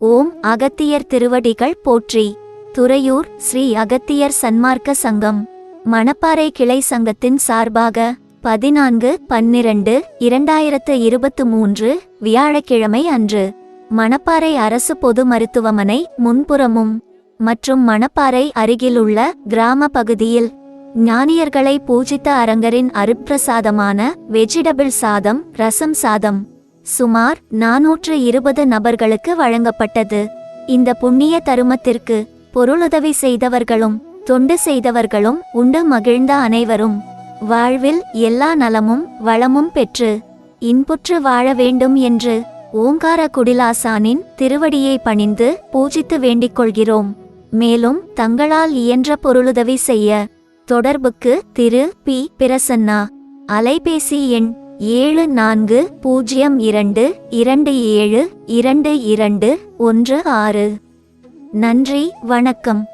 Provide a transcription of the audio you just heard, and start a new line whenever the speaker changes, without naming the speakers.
ஓம் அகத்தியர் திருவடிகள் போற்றி. துறையூர் ஸ்ரீ அகத்தியர் சன்மார்க்க சங்கம். மணப்பாறை கிளை சங்கத்தின் சார்பாக பதினான்கு பன்னிரண்டு இரண்டாயிரத்து இருபத்து மூன்று வியாழக்கிழமை அன்று மணப்பாறை அரசு பொது மருத்துவமனை முன்புறமும் மற்றும் மணப்பாறை அருகிலுள்ள கிராம பகுதியில் ஞானியர்களை பூஜித்த அரங்கரின் அருட்பிரசாதமான வெஜிடபிள் சாதம் ரசம் சாதம் சுமார் நாநூற்று இருபது நபர்களுக்கு வழங்கப்பட்டது. இந்த புண்ணிய தருமத்திற்கு பொருளுதவி செய்தவர்களும் தொண்டு செய்தவர்களும் உண்டு மகிழ்ந்த அனைவரும். வாழ்வில் எல்லா நலமும் வளமும் பெற்று இன்புற்று வாழ வேண்டும் என்று ஓங்கார குடிலாசானின் திருவடியை பணிந்து பூஜித்து வேண்டிக் கொள்கிறோம் மேலும் தங்களால் இயன்ற பொருளுதவி செய்ய தொடர்புக்கு திரு பி பிரசன்னா அலைபேசி எண் ஏழு நான்கு பூஜ்ஜியம் இரண்டு இரண்டு ஏழு இரண்டு இரண்டு ஒன்று ஆறு. நன்றி வணக்கம்.